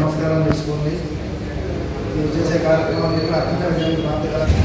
నమస్కారం చేసుకోండి. మీరు చేసే కార్యక్రమం మీకు అత్యంత విజయం ప్రాప్తి కలగాలి.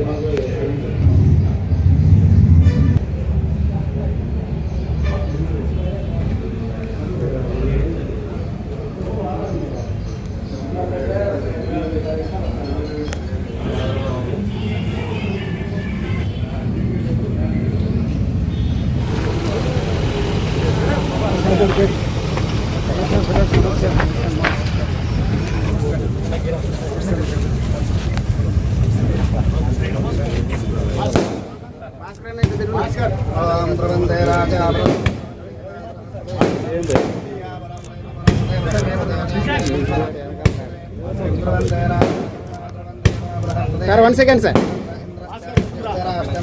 ఓం సార్ వన్ సెకండ్ సార్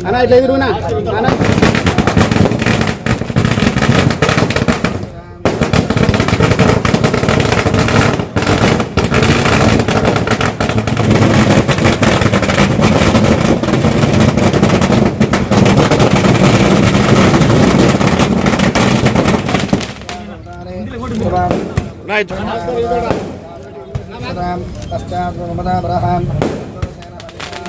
అన్న ఇట్లా ఎదురునా అన్న పశ్చాత్ బ్రహ్మదాబ్రహాం సర్వబ్రహాం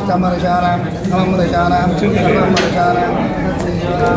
स्तम्भरशालां कमलमलशालां कमलमलशालां श्रीशिवरां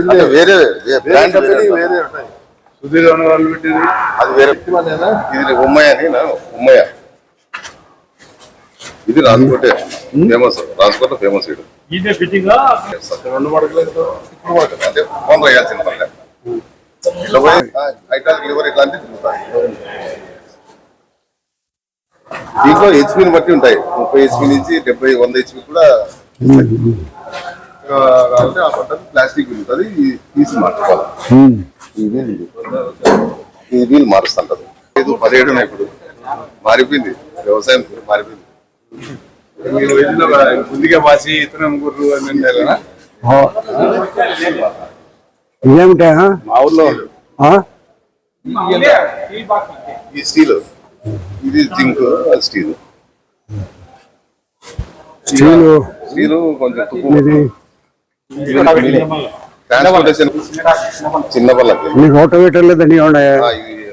ఇల్లే. అంటే వేరే వేరే బ్రాండ్ కంపెనీ వేరే వేరే ఉంటాయి. సుధీర్ అన్న వాళ్ళు పెట్టింది. అది వేరే? ఇది ఉమ్మయ్య అని నా ఉమ్మయ్య. ఇది రాజకోటే ఫేమస్ రాజకోట ఫేమస్ ఇది ఇదే ఫిట్టింగ్ రెండు మడకలేదు ఇప్పుడు అంటే ఫోన్ వేయాల్సిన పని లేదు. ఇట్లా ఇట్లాంటి తిరుగుతాయి దీంట్లో హెచ్పిని బట్టి ఉంటాయి. ముప్పై హెచ్పి నుంచి డెబ్బై వంద హెచ్పి కూడా ఆ, కాబట్టి ఆ బట్టలు ప్లాస్టిక్ ఉంటుంది. తీసి మార్చుకోవాలి. ఈ వీల్ ఇది. ఈ వీల్ మారుస్తుంటది. ఐదు పదిహేడు ఉన్నాయి ఇప్పుడు. మారిపోయింది. వ్యవసాయం మారిపోయింది. మీరు ముందుగా వాసి ఇతరం గుర్రు అని ఇదేమిటా? మా ఊర్లో ఈ స్టీల్. ఇది జింక్ అది స్టీల్. స్టీలు. స్టీల్ కొంచెం ట్రాన్స్పోర్టేషన్ చిన్న పళ్ళకి మీ రోటోవేటర్లు దండి ఉన్నాయా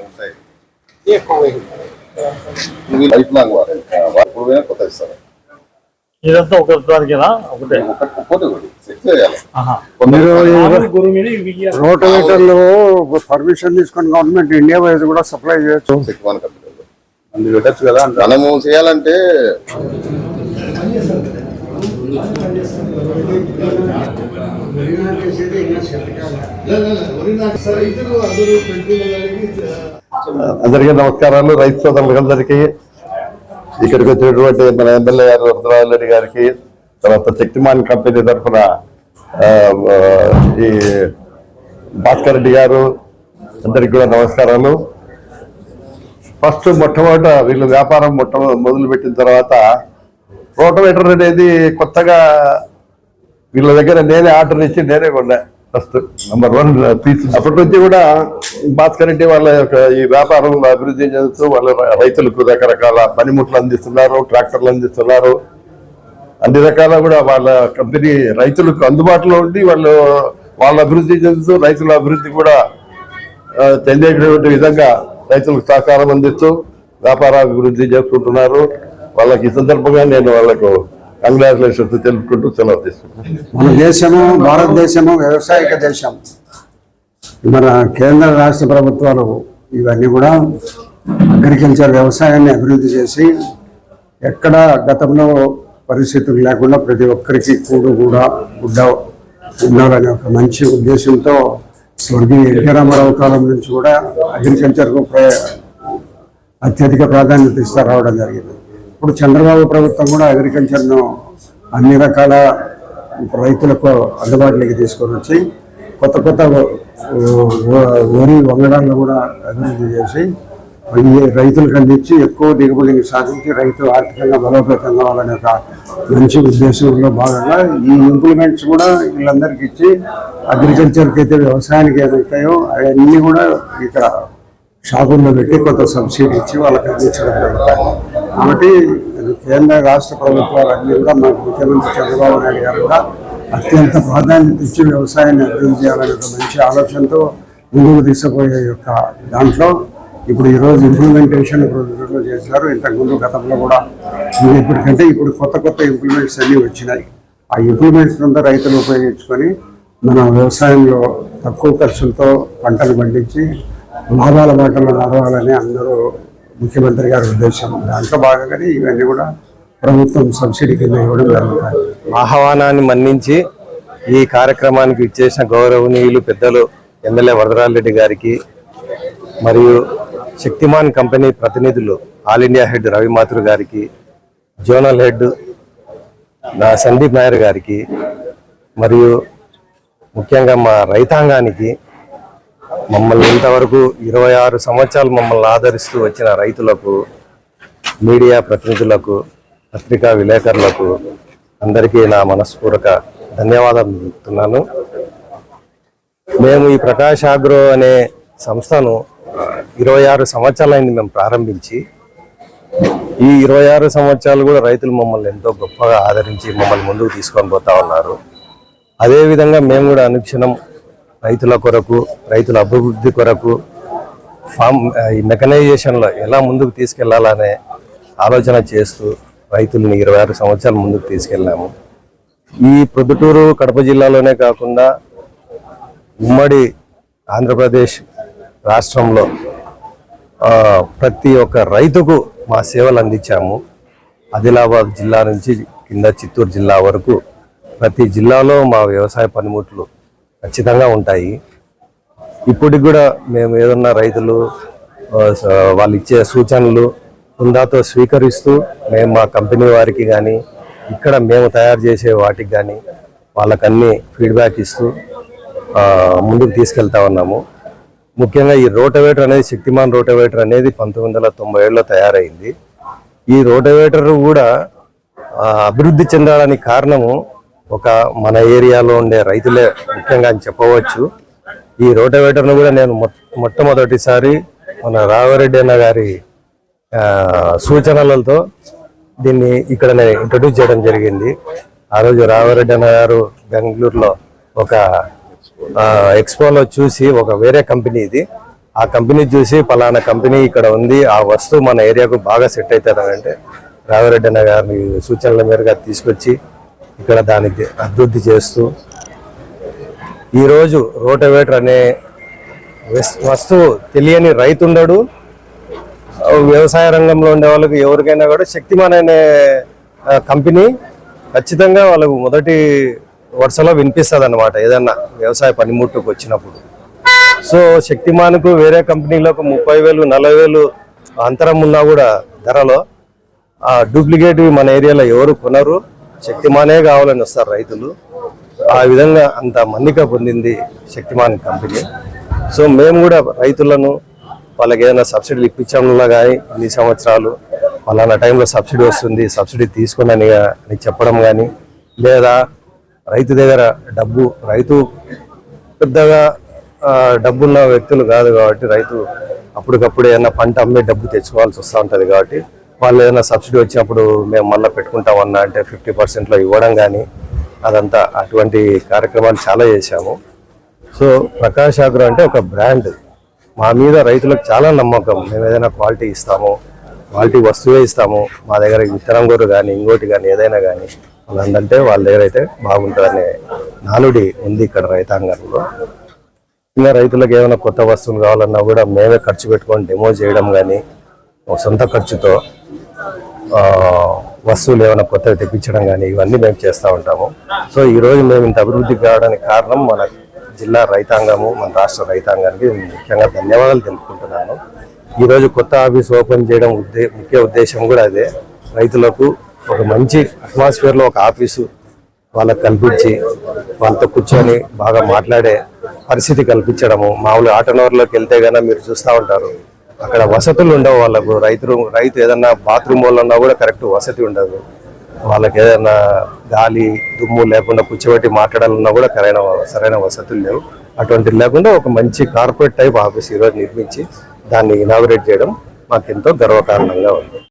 ఉంటాయి. లైఫ్ లాంగ్ పోయినా కొత్త ఇస్తారు. ఇదంతా ఒక దానికేనా? ఒకటే. రోటోవేటర్లు పర్మిషన్ తీసుకొని గవర్నమెంట్ ఇండియా వైజ్ కూడా సప్లై చేయొచ్చు. అందుకు పెట్టచ్చు కదా మనము చేయాలంటే అందరికీ నమస్కారాలు. రైతు సోదరులందరికీ ఇక్కడికి వచ్చినటువంటి మన ఎమ్మెల్యే గారు వరదరాజు రెడ్డి గారికి తర్వాత శక్తిమాన్ కంపెనీ తరఫున ఈ భాస్కర్ రెడ్డి గారు అందరికి కూడా నమస్కారాలు. ఫస్ట్ మొట్టమొదట వీళ్ళు వ్యాపారం మొట్ట మొదలు పెట్టిన తర్వాత రోటోవేటర్ అనేది కొత్తగా వీళ్ళ దగ్గర నేనే ఆర్డర్ ఇచ్చి నేనే కొన్నా ఫస్ట్. నంబర్ వన్ పీస్ అప్పటి నుంచి కూడా భాస్కర్ రెడ్డి వాళ్ళ యొక్క ఈ వ్యాపారంలో అభివృద్ధి చెందుతూ వాళ్ళ రైతులకు రకరకాల పనిముట్లు అందిస్తున్నారు ట్రాక్టర్లు అందిస్తున్నారు. అన్ని రకాల కూడా వాళ్ళ కంపెనీ రైతులకు అందుబాటులో ఉండి వాళ్ళు వాళ్ళ అభివృద్ధి చెందుతూ రైతుల అభివృద్ధి కూడా చెందేటటువంటి విధంగా రైతులకు సహకారం అందిస్తూ వ్యాపార అభివృద్ధి చేసుకుంటున్నారు. వాళ్ళకి ఈ సందర్భంగా నేను వాళ్ళకు కంగ్రాచులేషన్స్ తెలుపుకుంటూ సెలవు తీసుకుంటాను మన దేశము భారతదేశము వ్యవసాయక దేశం. మన కేంద్ర రాష్ట్ర ప్రభుత్వాలు ఇవన్నీ కూడా అగ్రికల్చర్ వ్యవసాయాన్ని అభివృద్ధి చేసి ఎక్కడ గతంలో పరిస్థితులు లేకుండా ప్రతి ఒక్కరికి కూడు కూడా గుడ్డ ఉండాలనే ఒక మంచి ఉద్దేశంతో స్వర్గీయ ఎన్టీ రామారావు కాలం నుంచి కూడా అగ్రికల్చర్కు ప్ర అత్యధిక ప్రాధాన్యత ఇస్తా రావడం జరిగింది. ఇప్పుడు చంద్రబాబు ప్రభుత్వం కూడా అగ్రికల్చర్ను అన్ని రకాల రైతులకు అందుబాటులోకి తీసుకొని వచ్చి కొత్త కొత్త వరి వంగడాలను కూడా అభివృద్ధి చేసి అవి రైతులకు అందించి ఎక్కువ దిగుబడిని సాధించి రైతు ఆర్థికంగా బలోపేతం కావాలనే ఒక మంచి ఉద్దేశంలో భాగంగా ఈ ఇంప్లిమెంట్స్ కూడా వీళ్ళందరికీ ఇచ్చి అగ్రికల్చర్కి అయితే వ్యవసాయానికి ఏమవుతాయో అవన్నీ కూడా ఇక్కడ షాపుల్లో పెట్టి కొంత సబ్సిడీ ఇచ్చి వాళ్ళకి అందించడం జరుగుతాయి కాబట్టి కేంద్ర రాష్ట్ర ప్రభుత్వాలు అన్ని కూడా మాకు ముఖ్యమంత్రి చంద్రబాబు నాయుడు గారు కూడా అత్యంత ప్రాధాన్యత ఇచ్చి వ్యవసాయాన్ని అభివృద్ధి చేయాలనే ఒక మంచి ఆలోచనతో ముందుకు తీసుకుపోయే యొక్క దాంట్లో ఇప్పుడు ఈరోజు ఇంప్లిమెంటేషన్ ప్రొసీజర్లో చేశారు. ఇంతకుముందు గతంలో కూడా ఇప్పటికంటే ఇప్పుడు కొత్త కొత్త ఇంప్లిమెంట్స్ అన్నీ వచ్చినాయి. ఆ ఇంప్లిమెంట్స్ అంతా రైతులు ఉపయోగించుకొని మన వ్యవసాయంలో తక్కువ ఖర్చులతో పంటలు పండించి లాభాల బాటలో నడవాలని అందరూ ముఖ్యమంత్రి గారి ఉద్దేశం. దాంట్లో భాగంగానే ఇవన్నీ కూడా ప్రభుత్వం సబ్సిడీ కింద ఇవ్వడం జరుగుతుంది. ఆహ్వానాన్ని మన్నించి ఈ కార్యక్రమానికి ఇచ్చేసిన గౌరవనీయులు పెద్దలు ఎమ్మెల్యే వరదరాజరెడ్డి గారికి మరియు శక్తిమాన్ కంపెనీ ప్రతినిధులు ఆల్ ఇండియా హెడ్ రవి గారికి జోనల్ హెడ్ నా సందీప్ నాయర్ గారికి మరియు ముఖ్యంగా మా రైతాంగానికి మమ్మల్ని ఇంతవరకు ఇరవై ఆరు సంవత్సరాలు మమ్మల్ని ఆదరిస్తూ వచ్చిన రైతులకు మీడియా ప్రతినిధులకు పత్రికా విలేకరులకు అందరికీ నా మనస్పూర్వక ధన్యవాదాలు తెలుపుతున్నాను. మేము ఈ ప్రకాష్ ఆగ్రో అనే సంస్థను ఇరవై ఆరు సంవత్సరాలైంది మేము ప్రారంభించి ఈ ఇరవై ఆరు సంవత్సరాలు కూడా రైతులు మమ్మల్ని ఎంతో గొప్పగా ఆదరించి మమ్మల్ని ముందుకు తీసుకొని పోతా ఉన్నారు. అదేవిధంగా మేము కూడా అనుక్షణం రైతుల కొరకు రైతుల అభివృద్ధి కొరకు ఫామ్ ఈ మెకనైజేషన్లో ఎలా ముందుకు తీసుకెళ్ళాలనే ఆలోచన చేస్తూ రైతుల్ని ఇరవై ఆరు సంవత్సరాలు ముందుకు తీసుకెళ్ళాము. ఈ ప్రొద్దుటూరు కడప జిల్లాలోనే కాకుండా ఉమ్మడి ఆంధ్రప్రదేశ్ రాష్ట్రంలో ప్రతి ఒక్క రైతుకు మా సేవలు అందించాము. ఆదిలాబాద్ జిల్లా నుంచి కింద చిత్తూరు జిల్లా వరకు ప్రతి జిల్లాలో మా వ్యవసాయ పనిముట్లు ఖచ్చితంగా ఉంటాయి. ఇప్పటికి కూడా మేము ఏదన్నా రైతులు వాళ్ళు ఇచ్చే సూచనలు హుందాతో స్వీకరిస్తూ మేము మా కంపెనీ వారికి కానీ ఇక్కడ మేము తయారు చేసే వాటికి కానీ వాళ్ళకన్నీ ఫీడ్బ్యాక్ ఇస్తూ ముందుకు తీసుకెళ్తా ఉన్నాము. ముఖ్యంగా ఈ రోటవేటర్ అనేది శక్తిమాన్ రోటవేటర్ అనేది పంతొమ్మిది వందల తొంభై ఏడులో తయారైంది. ఈ రోటవేటర్ కూడా అభివృద్ధి చెందడానికి కారణము ఒక మన ఏరియాలో ఉండే రైతులే ముఖ్యంగా అని చెప్పవచ్చు. ఈ రోటవేటర్ను కూడా నేను మొట్టమొదటిసారి మన రాఘవరెడ్డి అన్న గారి సూచనలతో దీన్ని ఇక్కడ నేను ఇంట్రడ్యూస్ చేయడం జరిగింది. ఆ రోజు రాఘవరెడ్డి అన్న గారు బెంగళూరులో ఒక ఎక్స్పోలో చూసి ఒక వేరే కంపెనీ ఇది. ఆ కంపెనీ చూసి పలానా కంపెనీ ఇక్కడ ఉంది ఆ వస్తువు మన ఏరియాకు బాగా సెట్ అవుతుంది అంటే రాఘవరెడ్డి అన్న గారి సూచనల మేరకు తీసుకొచ్చి ఇక్కడ దానికి అభివృద్ధి చేస్తూ ఈరోజు రోటవేటర్ అనే వస్తువు తెలియని రైతు ఉండడు. వ్యవసాయ రంగంలో ఉండే వాళ్ళకి ఎవరికైనా కూడా శక్తిమాన్ అనే కంపెనీ ఖచ్చితంగా వాళ్ళకు మొదటి వరుసలో వినిపిస్తుంది అనమాట ఏదన్నా వ్యవసాయ పనిముట్టుకు వచ్చినప్పుడు. సో శక్తిమాన్కు వేరే కంపెనీలకు ముప్పై వేలు నలభై వేలు అంతరం ఉన్నా కూడా ధరలో ఆ డూప్లికేట్ మన ఏరియాలో ఎవరు కొనరు శక్తిమానే కావాలని వస్తారు రైతులు. ఆ విధంగా అంత మన్నిక పొందింది శక్తిమాన్ కంపెనీ. సో మేము కూడా రైతులను వాళ్ళకి ఏదైనా సబ్సిడీలు ఇప్పించడంలో కానీ ఇన్ని సంవత్సరాలు పలానా టైంలో సబ్సిడీ వస్తుంది సబ్సిడీ తీసుకుని అని చెప్పడం కానీ లేదా రైతు దగ్గర డబ్బు రైతు పెద్దగా డబ్బున్న వ్యక్తులు కాదు కాబట్టి రైతు అప్పటికప్పుడు ఏదైనా పంట అమ్మే డబ్బు తెచ్చుకోవాల్సి వస్తూ ఉంటుంది కాబట్టి వాళ్ళు ఏదైనా సబ్సిడీ వచ్చినప్పుడు మేము మళ్ళీ పెట్టుకుంటామన్నా అంటే ఫిఫ్టీ పర్సెంట్లో ఇవ్వడం కానీ అదంతా అటువంటి కార్యక్రమాలు చాలా చేశాము. సో ప్రకాష్ అగ్రో అంటే ఒక బ్రాండ్. మా మీద రైతులకు చాలా నమ్మకం. మేము ఏదైనా క్వాలిటీ ఇస్తాము క్వాలిటీ వస్తువే ఇస్తాము. మా దగ్గర విత్తనం గొర్రె కానీ ఇంకోటి కానీ ఏదైనా కానీ. వాళ్ళంటే వాళ్ళ దగ్గర అయితే బాగుంటుందనే నానుడి ఉంది ఇక్కడ రైతాంగంలో. ఇంకా రైతులకు ఏమైనా కొత్త వస్తువులు కావాలన్నా కూడా మేమే ఖర్చు పెట్టుకొని డెమో చేయడం కానీ ఒక సొంత ఖర్చుతో వస్తువులు ఏమైనా కొత్తవి తెప్పించడం కానీ ఇవన్నీ మేము చేస్తూ ఉంటాము. సో ఈ రోజు మేము ఇంత అభివృద్ధి కావడానికి కారణం మన జిల్లా రైతాంగము మన రాష్ట్ర రైతాంగానికి ముఖ్యంగా ధన్యవాదాలు తెలుపుకుంటున్నాను. ఈరోజు కొత్త ఆఫీస్ ఓపెన్ చేయడం ఉద్దే ముఖ్య ఉద్దేశం కూడా అదే. రైతులకు ఒక మంచి అట్మాస్ఫియర్లో ఒక ఆఫీసు వాళ్ళకి కల్పించి వాళ్ళతో కూర్చొని బాగా మాట్లాడే పరిస్థితి కల్పించడము. మామూలు ఆటోనవర్లోకి వెళ్తే కన్నా మీరు చూస్తూ ఉంటారు. అక్కడ వసతులు ఉండవు వాళ్ళకు. రైతు రైతు ఏదన్నా బాత్రూమ్ ఉన్నా కూడా కరెక్ట్ వసతి ఉండదు. వాళ్ళకి ఏదైనా గాలి దుమ్ము లేకుండా కూర్చోబెట్టి మాట్లాడాలన్నా కూడా సరైన సరైన వసతులు లేవు. అటువంటి లేకుండా ఒక మంచి కార్పొరేట్ టైప్ ఆఫీస్ ఈరోజు నిర్మించి దాన్ని ఇనాగరేట్ చేయడం మాకు ఎంతో గర్వకారణంగా ఉంది.